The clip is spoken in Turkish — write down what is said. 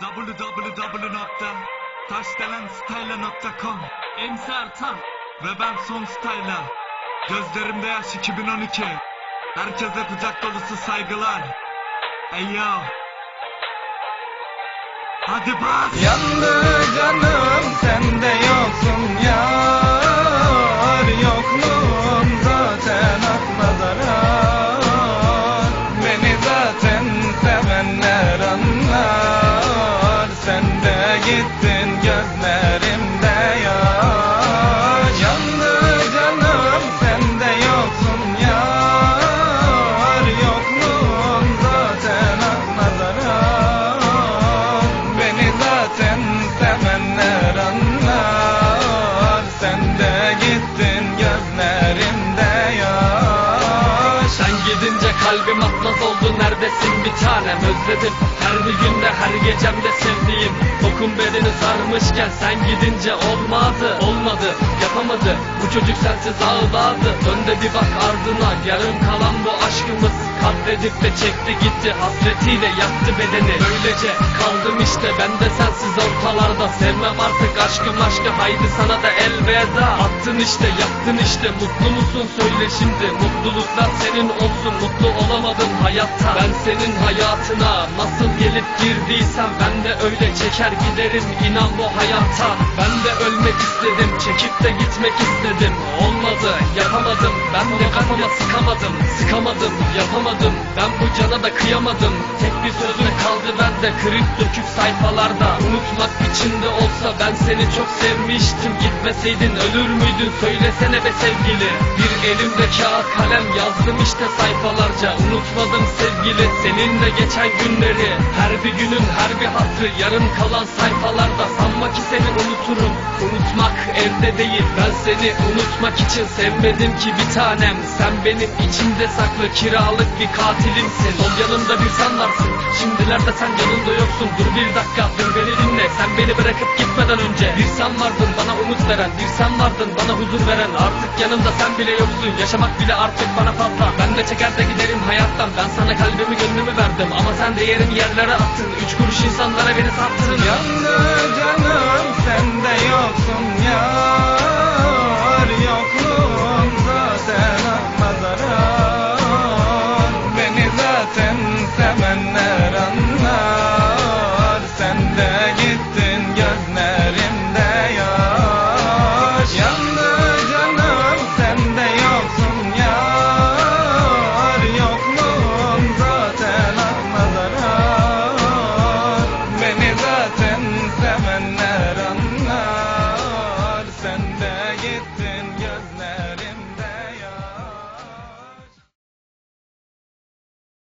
www.taşdelenstyle.com MC Ertan. Ve ben Son Style'a Gözlerimde yaş 2012 Herkese kucak dolusu saygılar. Ey yo Hadi bas Yandı canım kalbim atlas oldu neredesin? Bir tanem özledim. Her bir günde her gecemde sevdiğim. Kokun bedeni sarmışken sen gidince olmadı. Olmadı yapamadı. Bu çocuk sensiz ağladı Dön de bir bak ardına yarım kalan bu aşkımız Katledip de çekti gitti hasretiyle yaktı bedeni. Böylece kaldım işte ben de sensiz ortalarda. Sevmem artık aşkım aşkı haydi sana da elveda. Attın işte yaktın işte mutlu musun? Söyle şimdi Mutluluklar senin olsun. Mutlu olamadım hayatta. Ben senin hayatına nasıl gelip girdiysem Ben de öyle çeker giderim inan bu hayatta Ben de ölmek istedim çekip de gitmek istedim. Olmadı yapamadım. Ben de kafama sıkamadım Sıkamadım yapamadım ben bu cana da kıyamadım. Tek bir sözle kaldı bende. Kırık dökük sayfalarda Unutmak içinde olsa ben seni çok sevmiştim. Gitmeseydin ölür müydün? Söylesene be sevgili. Bir elimde kağıt kalem yazdım işte sayfalarca. Unutmadım sevgili seninle geçen günleri. Her bir günün her bir hatrı yarım kalan sayfalarda Sanma ki seni unuturum. Unutmak elde değil ben seni unutmak için sevmedim ki bir tanem. Sen benim içimde saklı kiralık bir katilimsin. Sol yanımda bir sen varsın. Şimdilerde sen yanımda yoksun. Dur bir dakika dur beni dinle. Sen beni bırakıp gitmeden önce. Bir sen vardın bana umut veren. Bir sen vardın bana huzur veren. Artık yanımda sen bile yoksun. Yaşamak bile artık bana fazla. Ben de çeker de giderim hayattan. Ben sana kalbimi gönlümü verdim. Ama sen değerimi yerlere attın. Üç kuruş insanlara beni sattın. Yandı canım sen de yoksun yar sevenler anlar